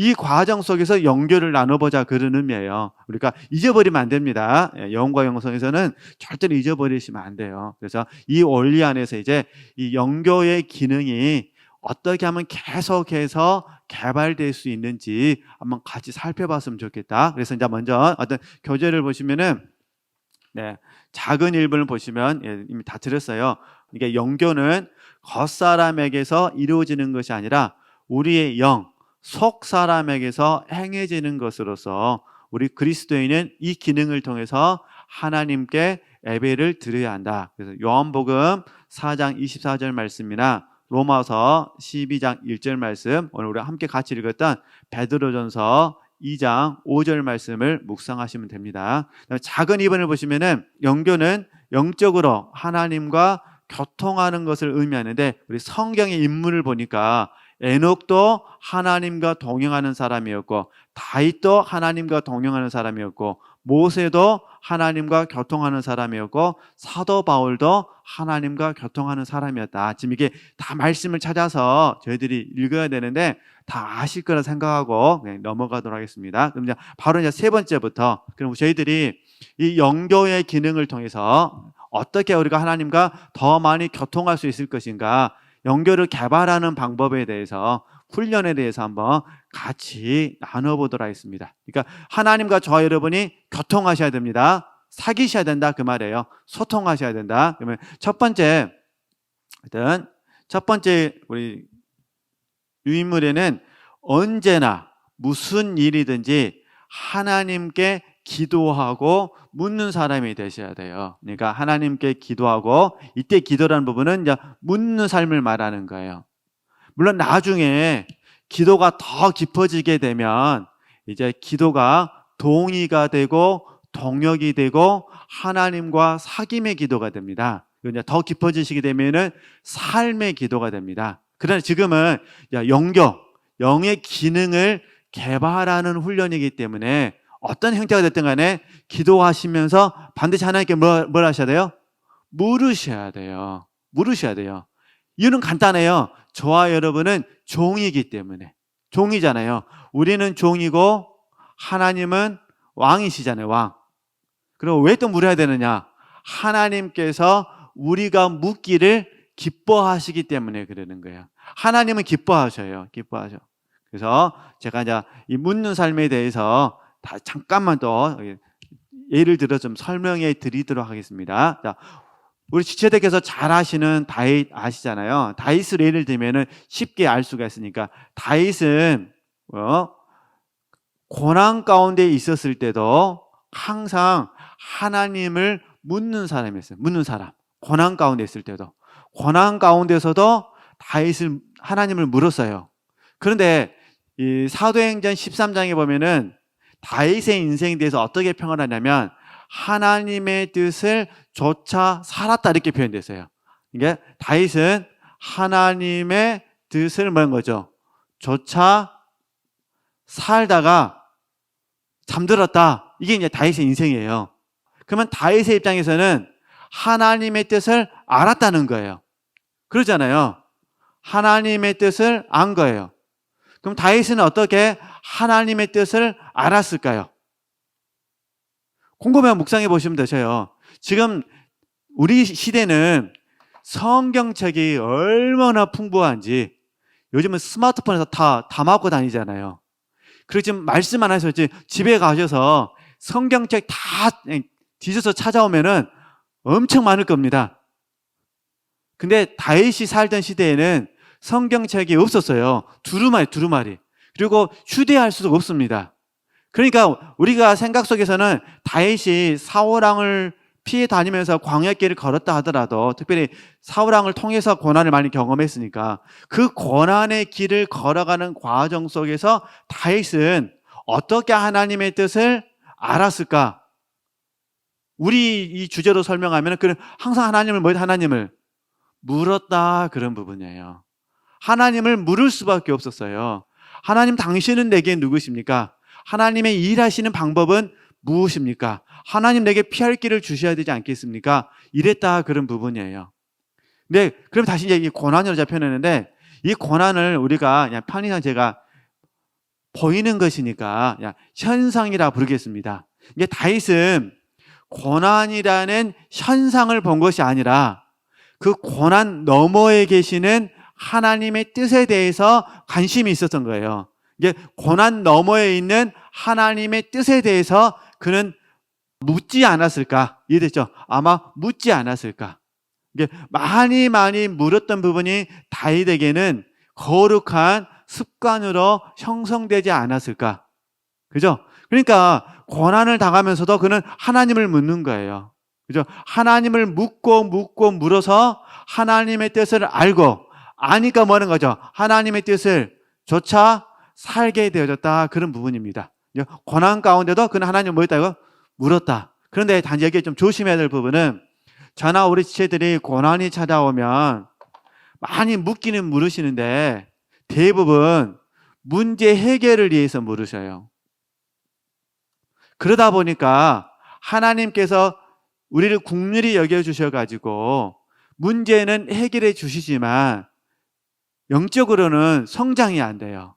이 과정 속에서 연결을 나눠보자 그런 의미예요. 우리가 잊어버리면 안 됩니다. 예, 영과 영성에서는 절대로 잊어버리시면 안 돼요. 그래서 이 원리 안에서 이제 이 영교의 기능이 어떻게 하면 계속해서 개발될 수 있는지 한번 같이 살펴봤으면 좋겠다. 그래서 이제 먼저 어떤 교재를 보시면은 네, 작은 일본을 보시면 예, 이미 다 들었어요. 이게 영교는 겉사람에게서 이루어지는 것이 아니라 우리의 영, 속 사람에게서 행해지는 것으로서 우리 그리스도인은 이 기능을 통해서 하나님께 예배를 드려야 한다. 그래서 요한복음 4장 24절 말씀이나 로마서 12장 1절 말씀 오늘 우리 함께 같이 읽었던 베드로전서 2장 5절 말씀을 묵상하시면 됩니다. 작은 이번을 보시면은 영교는 영적으로 하나님과 교통하는 것을 의미하는데 우리 성경의 인물을 보니까 에녹도 하나님과 동행하는 사람이었고 다윗도 하나님과 동행하는 사람이었고 모세도 하나님과 교통하는 사람이었고 사도 바울도 하나님과 교통하는 사람이었다. 지금 이게 다 말씀을 찾아서 저희들이 읽어야 되는데 다 아실 거라 생각하고 넘어가도록 하겠습니다. 그럼 이제 바로 이제 세 번째부터 그럼 저희들이 이 영교의 기능을 통해서 어떻게 우리가 하나님과 더 많이 교통할 수 있을 것인가 영교를 개발하는 방법에 대해서 훈련에 대해서 한번 같이 나눠보도록 하겠습니다. 그러니까 하나님과 저와 여러분이 교통하셔야 됩니다. 사귀셔야 된다 그 말이에요. 소통하셔야 된다. 그러면 첫 번째 일단 첫 번째 우리 유인물에는 언제나 무슨 일이든지 하나님께 기도하고 묻는 사람이 되셔야 돼요. 그러니까 하나님께 기도하고 이때 기도라는 부분은 이제 묻는 삶을 말하는 거예요. 물론 나중에 기도가 더 깊어지게 되면 이제 기도가 동의가 되고 동력이 되고 하나님과 사귐의 기도가 됩니다. 이제 더 깊어지시게 되면은 삶의 기도가 됩니다. 그러나 지금은 영교, 영의 기능을 개발하는 훈련이기 때문에 어떤 형태가 됐든 간에 기도하시면서 반드시 하나님께 뭘, 뭘 하셔야 돼요? 물으셔야 돼요. 물으셔야 돼요. 이유는 간단해요. 저와 여러분은 종이기 때문에. 종이잖아요. 우리는 종이고 하나님은 왕이시잖아요. 왕. 그럼 왜 또 물어야 되느냐? 하나님께서 우리가 묻기를 기뻐하시기 때문에 그러는 거예요. 하나님은 기뻐하셔요. 기뻐하셔. 그래서 제가 이제 이 묻는 삶에 대해서 다 잠깐만 더 예를 들어 좀 설명해 드리도록 하겠습니다. 자, 우리 지체대께서 잘 아시는 다윗 아시잖아요. 다윗을 예를 들면은 쉽게 알 수가 있으니까 다윗은 어? 고난 가운데 있었을 때도 항상 하나님을 묻는 사람이었어요. 묻는 사람. 고난 가운데 있을 때도 고난 가운데서도 다윗을 하나님을 물었어요. 그런데 이 사도행전 13장에 보면은 다윗의 인생에 대해서 어떻게 평을 하냐면 하나님의 뜻을 조차 살았다 이렇게 표현됐어요. 이게 다윗은 하나님의 뜻을 뭐는 거죠? 조차 살다가 잠들었다. 이게 이제 다윗의 인생이에요. 그러면 다윗의 입장에서는 하나님의 뜻을 알았다는 거예요. 그러잖아요. 하나님의 뜻을 안 거예요. 그럼 다윗은 어떻게 하나님의 뜻을 알았을까요? 궁금하면 묵상해 보시면 되셔요. 지금 우리 시대는 성경책이 얼마나 풍부한지 요즘은 스마트폰에서 다 담아갖고 다니잖아요. 그리고 지금 말씀 안 하셔서 집에 가셔서 성경책 다 뒤져서 찾아오면은 엄청 많을 겁니다. 근데 다윗이 살던 시대에는 성경책이 없었어요. 두루마리, 두루마리. 그리고 휴대할 수도 없습니다. 그러니까 우리가 생각 속에서는 다윗이 사울왕을 피해 다니면서 광야길을 걸었다 하더라도 특별히 사울왕을 통해서 고난을 많이 경험했으니까 그 고난의 길을 걸어가는 과정 속에서 다윗은 어떻게 하나님의 뜻을 알았을까? 우리 이 주제로 설명하면 그 항상 하나님을 뭐 하나님을 물었다 그런 부분이에요. 하나님을 물을 수밖에 없었어요. 하나님 당신은 내게 누구십니까? 하나님의 일하시는 방법은 무엇입니까? 하나님 내게 피할 길을 주셔야 되지 않겠습니까? 이랬다 그런 부분이에요. 네, 그럼 다시 이제 이 고난으로 잡혀내는데 이 고난을 우리가 그냥 편의상 제가 보이는 것이니까 야, 현상이라 부르겠습니다. 이게 다윗은 고난이라는 현상을 본 것이 아니라 그 고난 너머에 계시는 하나님의 뜻에 대해서 관심이 있었던 거예요. 이게 고난 너머에 있는 하나님의 뜻에 대해서 그는 묻지 않았을까? 이해됐죠? 아마 묻지 않았을까? 이게 많이 많이 물었던 부분이 다윗에게는 거룩한 습관으로 형성되지 않았을까? 그죠? 그러니까 고난을 당하면서도 그는 하나님을 묻는 거예요. 그죠? 하나님을 묻고 묻고 물어서 하나님의 뜻을 알고 아니까 뭐 하는 거죠? 하나님의 뜻을 조차 살게 되어졌다. 그런 부분입니다. 고난 가운데도 그는 하나님 뭐 했다고? 물었다. 그런데 단지 여기에 좀 조심해야 될 부분은 저나 우리 지체들이 고난이 찾아오면 많이 묻기는 물으시는데 대부분 문제 해결을 위해서 물으셔요. 그러다 보니까 하나님께서 우리를 국률이 여겨주셔가지고 문제는 해결해 주시지만 영적으로는 성장이 안 돼요.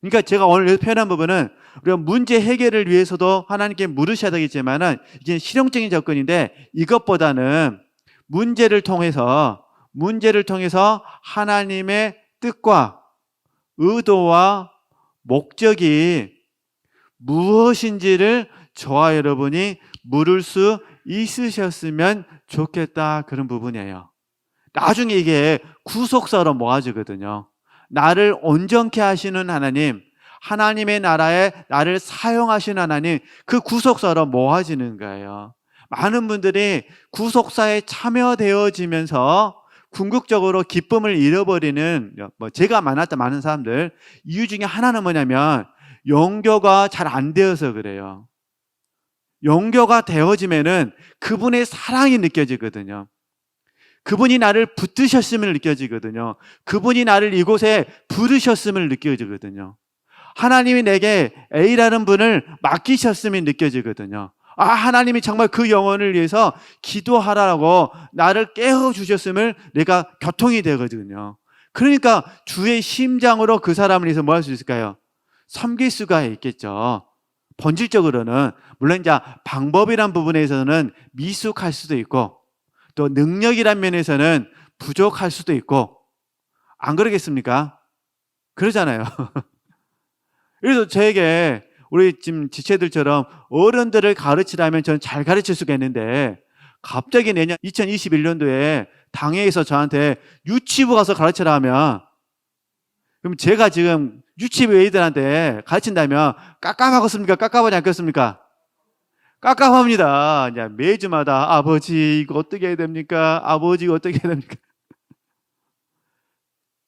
그러니까 제가 오늘 표현한 부분은 우리가 문제 해결을 위해서도 하나님께 물으셔야 되겠지만은 이게 실용적인 접근인데 이것보다는 문제를 통해서 문제를 통해서 하나님의 뜻과 의도와 목적이 무엇인지를 저와 여러분이 물을 수 있으셨으면 좋겠다 그런 부분이에요. 나중에 이게 구속사로 모아지거든요. 나를 온전케 하시는 하나님, 하나님의 나라에 나를 사용하시는 하나님, 그 구속사로 모아지는 거예요. 많은 분들이 구속사에 참여되어지면서 궁극적으로 기쁨을 잃어버리는, 뭐 제가 만났던 많은 사람들, 이유 중에 하나는 뭐냐면, 영교가 잘 안 되어서 그래요. 영교가 되어지면은 그분의 사랑이 느껴지거든요. 그분이 나를 붙드셨음을 느껴지거든요. 그분이 나를 이곳에 부르셨음을 느껴지거든요. 하나님이 내게 A라는 분을 맡기셨음이 느껴지거든요. 아, 하나님이 정말 그 영혼을 위해서 기도하라고 나를 깨워 주셨음을 내가 교통이 되거든요. 그러니까 주의 심장으로 그 사람을 위해서 뭐 할 수 있을까요? 섬길 수가 있겠죠. 본질적으로는, 물론 이제 방법이란 부분에서는 미숙할 수도 있고, 또 능력이란 면에서는 부족할 수도 있고 안 그러겠습니까? 그러잖아요. 그래서 저에게 우리 지금 지체들처럼 어른들을 가르치라면 저는 잘 가르칠 수가 있는데 갑자기 내년 2021년도에 당회에서 저한테 유치부 가서 가르치라 하면 그럼 제가 지금 유치부 애들한테 가르친다면 깝깝하겠습니까? 깝깝하지 않겠습니까? 깝깝합니다. 이제 매주마다 아버지 이거 어떻게 해야 됩니까? 아버지 이거 어떻게 해야 됩니까?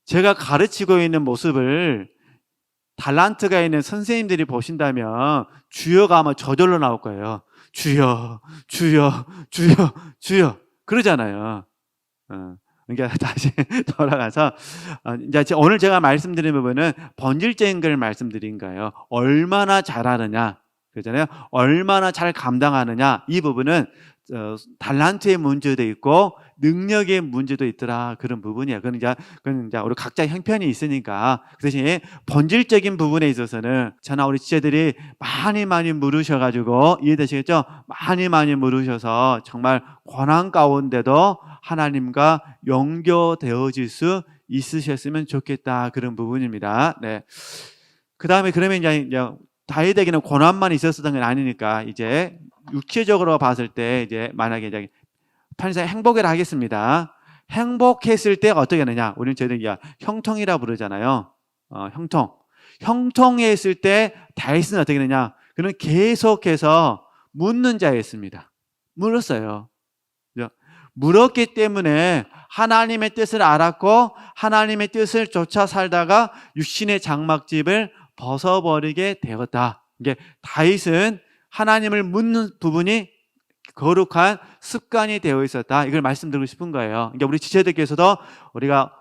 제가 가르치고 있는 모습을 달란트가 있는 선생님들이 보신다면 주여가 아마 저절로 나올 거예요. 주여, 주여, 주여, 주여. 그러잖아요. 어, 그러니까 다시 돌아가서 어, 이제 오늘 제가 말씀드린 부분은 본질적인 걸 말씀드린 거예요. 얼마나 잘하느냐. 그렇잖아요. 얼마나 잘 감당하느냐 이 부분은 어, 달란트의 문제도 있고 능력의 문제도 있더라 그런 부분이야. 그건 이제 그건 이제 우리 각자 형편이 있으니까 그 대신에 본질적인 부분에 있어서는 저나 우리 지체들이 많이 많이 물으셔가지고 이해되시겠죠? 많이 많이 물으셔서 정말 고난 가운데도 하나님과 연결되어질 수 있으셨으면 좋겠다 그런 부분입니다. 네. 그 다음에 그러면 이제 다윗에게는 고난만 있었던 건 아니니까 이제 육체적으로 봤을 때 이제 만약에 이제 편의상 행복을 하겠습니다. 행복했을 때 어떻게 하느냐? 우리는 저희들 형통이라 부르잖아요. 어, 형통. 형통했을 때 다윗은 어떻게 하느냐? 그는 계속해서 묻는 자였습니다. 물었어요. 물었기 때문에 하나님의 뜻을 알았고 하나님의 뜻을 쫓아 살다가 육신의 장막집을 벗어버리게 되었다. 이게 다윗은 하나님을 묻는 부분이 거룩한 습관이 되어 있었다. 이걸 말씀드리고 싶은 거예요. 그러니까 우리 지체들께서도 우리가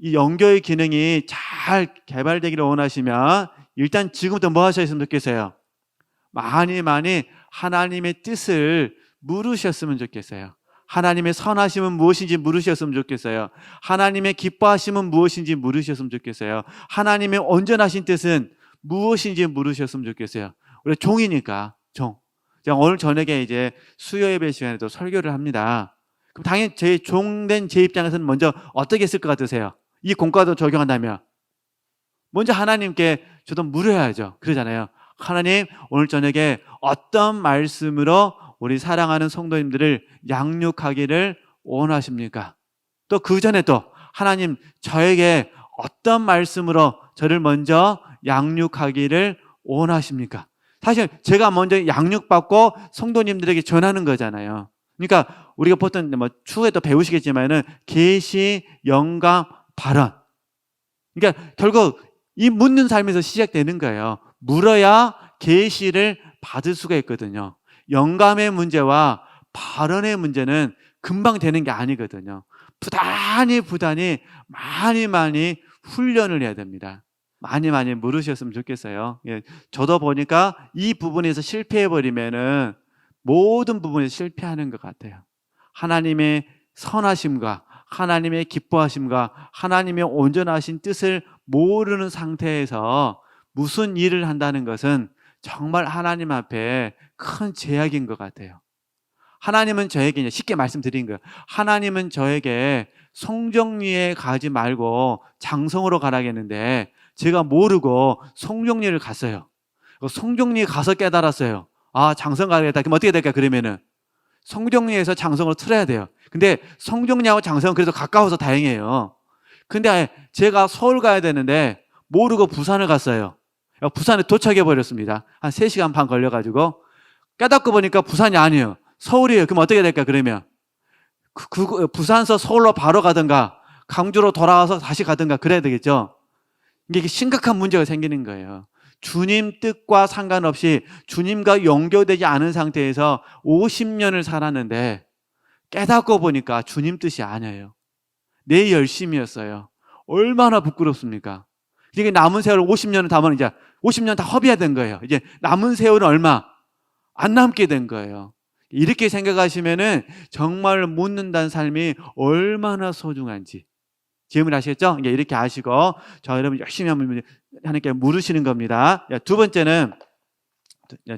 이 영교의 기능이 잘 개발되기를 원하시면 일단 지금부터 뭐 하셨으면 좋겠어요? 많이 많이 하나님의 뜻을 물으셨으면 좋겠어요. 하나님의 선하심은 무엇인지 물으셨으면 좋겠어요. 하나님의 기뻐하심은 무엇인지 물으셨으면 좋겠어요. 하나님의 온전하신 뜻은 무엇인지 물으셨으면 좋겠어요. 우리 종이니까 종. 제가 오늘 저녁에 이제 수요 예배 시간에도 설교를 합니다. 그럼 당연히 제 종된 제 입장에서는 먼저 어떻게 했을 것 같으세요? 이 공과도 적용한다면 먼저 하나님께 저도 물어야죠. 그러잖아요. 하나님 오늘 저녁에 어떤 말씀으로 우리 사랑하는 성도님들을 양육하기를 원하십니까? 또 그 전에 또 하나님 저에게 어떤 말씀으로 저를 먼저 양육하기를 원하십니까? 사실 제가 먼저 양육받고 성도님들에게 전하는 거잖아요. 그러니까 우리가 보통 뭐 추후에 또 배우시겠지만은 계시, 영감, 발언. 그러니까 결국 이 묻는 삶에서 시작되는 거예요. 물어야 계시를 받을 수가 있거든요. 영감의 문제와 발언의 문제는 금방 되는 게 아니거든요. 부단히 부단히 많이 많이 훈련을 해야 됩니다. 많이 많이 물으셨으면 좋겠어요. 예, 저도 보니까 이 부분에서 실패해 버리면은 모든 부분에서 실패하는 것 같아요. 하나님의 선하심과 하나님의 기뻐하심과 하나님의 온전하신 뜻을 모르는 상태에서 무슨 일을 한다는 것은 정말 하나님 앞에 큰 제약인 것 같아요. 하나님은 저에게 쉽게 말씀드린 거예요. 하나님은 저에게 성정리에 가지 말고 장성으로 가라겠는데 제가 모르고 성정리를 갔어요. 성정리에 가서 깨달았어요. 아, 장성 가야겠다. 그럼 어떻게 될까? 그러면은 성정리에서 장성으로 틀어야 돼요. 근데 성정리하고 장성은 그래도 가까워서 다행이에요. 근데 제가 서울 가야 되는데 모르고 부산을 갔어요. 부산에 도착해 버렸습니다. 한 3시간 반 걸려 가지고 깨닫고 보니까 부산이 아니에요. 서울이에요. 그럼 어떻게 될까? 그러면 그, 그, 부산서 서울로 바로 가든가 강주로 돌아와서 다시 가든가 그래야 되겠죠. 이게 심각한 문제가 생기는 거예요. 주님 뜻과 상관없이 주님과 연결되지 않은 상태에서 50년을 살았는데 깨닫고 보니까 주님 뜻이 아니에요. 내 열심이었어요. 얼마나 부끄럽습니까? 이게 남은 세월 50년을 담으면 이제 50년 다 허비해야 된 거예요. 이제 남은 세월은 얼마? 안 남게 된 거예요. 이렇게 생각하시면은 정말 묻는다는 삶이 얼마나 소중한지 질문 아시겠죠? 이렇게 아시고 저 여러분 열심히 한번 하나님께 물으시는 겁니다. 두 번째는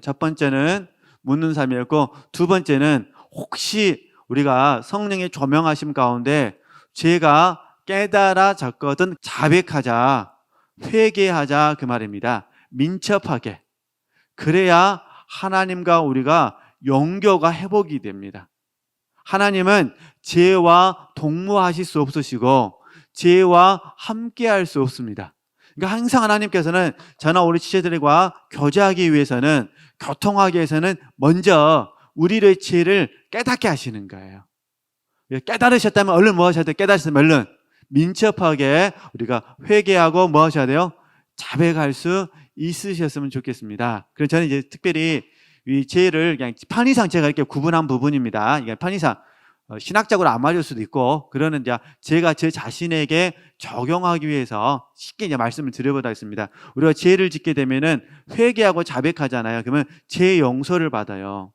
첫 번째는 묻는 삶이었고 두 번째는 혹시 우리가 성령의 조명하심 가운데 죄가 깨달아졌거든 자백하자 회개하자 그 말입니다. 민첩하게 그래야 하나님과 우리가 영교가 회복이 됩니다. 하나님은 죄와 동무하실 수 없으시고 죄와 함께 할 수 없습니다. 그러니까 항상 하나님께서는 저나 우리 지체들과 교제하기 위해서는 교통하기 위해서는 먼저 우리의 죄를 깨닫게 하시는 거예요. 깨달으셨다면 얼른 뭐 하셔야 돼요? 깨달으셨다면 얼른 민첩하게 우리가 회개하고 뭐 하셔야 돼요? 자백할 수 있으셨으면 좋겠습니다. 그래서 저는 이제 특별히 이 죄를 그냥 편의상 제가 이렇게 구분한 부분입니다. 편의상 어, 신학적으로 안 맞을 수도 있고 그러는 이제 제가 제 자신에게 적용하기 위해서 쉽게 이제 말씀을 드려보다 했습니다. 우리가 죄를 짓게 되면은 회개하고 자백하잖아요. 그러면 죄 용서를 받아요.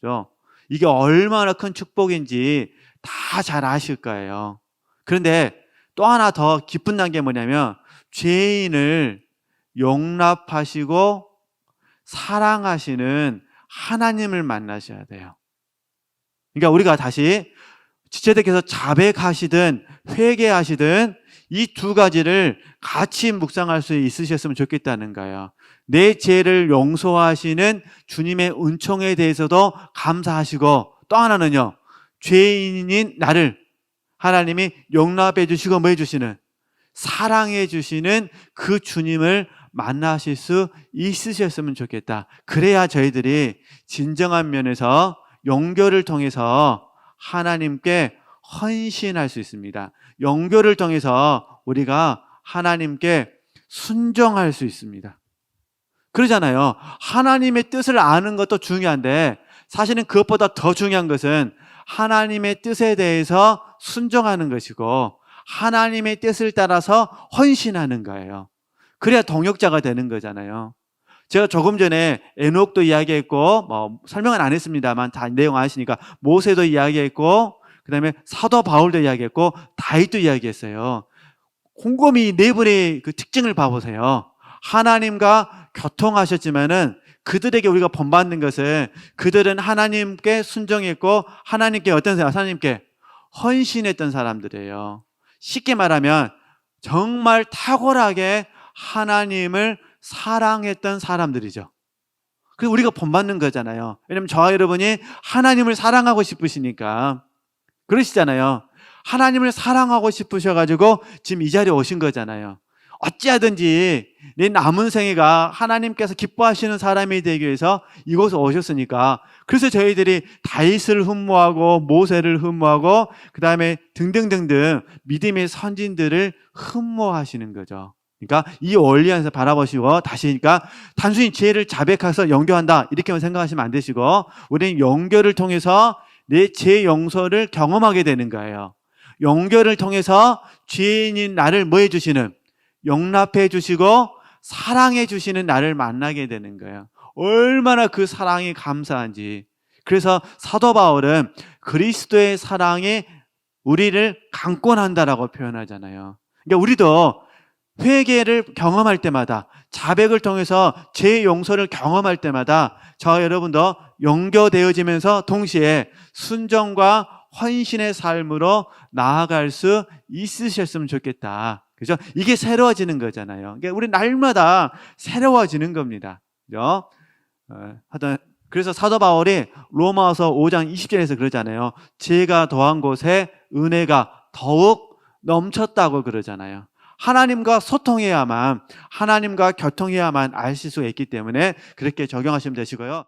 그죠? 이게 얼마나 큰 축복인지 다 잘 아실 거예요. 그런데 또 하나 더 기쁜 단계 뭐냐면 죄인을 용납하시고 사랑하시는 하나님을 만나셔야 돼요. 그러니까 우리가 다시 지체들께서 자백하시든 회개하시든 이 두 가지를 같이 묵상할 수 있으셨으면 좋겠다는 거예요. 내 죄를 용서하시는 주님의 은총에 대해서도 감사하시고 또 하나는요. 죄인인 나를 하나님이 용납해 주시고 뭐 해 주시는 사랑해 주시는 그 주님을 만나실 수 있으셨으면 좋겠다. 그래야 저희들이 진정한 면에서 연결을 통해서 하나님께 헌신할 수 있습니다. 연결을 통해서 우리가 하나님께 순종할 수 있습니다. 그러잖아요. 하나님의 뜻을 아는 것도 중요한데 사실은 그것보다 더 중요한 것은 하나님의 뜻에 대해서 순종하는 것이고 하나님의 뜻을 따라서 헌신하는 거예요. 그래야 동역자가 되는 거잖아요. 제가 조금 전에 에녹도 이야기했고 뭐 설명은 안 했습니다만 다 내용 아시니까 모세도 이야기했고 그다음에 사도 바울도 이야기했고 다윗도 이야기했어요. 곰곰이 네 분의 그 특징을 봐보세요. 하나님과 교통하셨지만은 그들에게 우리가 본받는 것은 그들은 하나님께 순종했고 하나님께 어떤 사람, 하나님께 헌신했던 사람들이에요. 쉽게 말하면 정말 탁월하게 하나님을 사랑했던 사람들이죠. 그래서 우리가 본받는 거잖아요. 왜냐면 저와 여러분이 하나님을 사랑하고 싶으시니까. 그러시잖아요. 하나님을 사랑하고 싶으셔가지고 지금 이 자리에 오신 거잖아요. 어찌하든지 내 남은 생애가 하나님께서 기뻐하시는 사람이 되기 위해서 이곳에 오셨으니까 그래서 저희들이 다윗을 흠모하고 모세를 흠모하고 그 다음에 등등등등 믿음의 선진들을 흠모하시는 거죠. 그러니까 이 원리 안에서 바라보시고 다시 그러니까 단순히 죄를 자백해서 연교한다 이렇게만 생각하시면 안 되시고 우리는 연교를 통해서 내죄 용서를 경험하게 되는 거예요. 연교를 통해서 죄인인 나를 뭐 해주시는 용납해 주시고 사랑해 주시는 나를 만나게 되는 거예요. 얼마나 그 사랑이 감사한지. 그래서 사도 바울은 그리스도의 사랑이 우리를 강권한다라고 표현하잖아요. 그러니까 우리도 회개를 경험할 때마다 자백을 통해서 제 용서를 경험할 때마다 저 여러분도 연교되어지면서 동시에 순정과 헌신의 삶으로 나아갈 수 있으셨으면 좋겠다. 그죠? 이게 새로워지는 거잖아요. 그러니까 우리 날마다 새로워지는 겁니다. 그죠? 어, 하여튼 그래서 사도 바울이 로마서 5장 20절에서 그러잖아요. 죄가 더한 곳에 은혜가 더욱 넘쳤다고 그러잖아요. 하나님과 소통해야만, 하나님과 교통해야만 아실 수가 있기 때문에 그렇게 적용하시면 되시고요.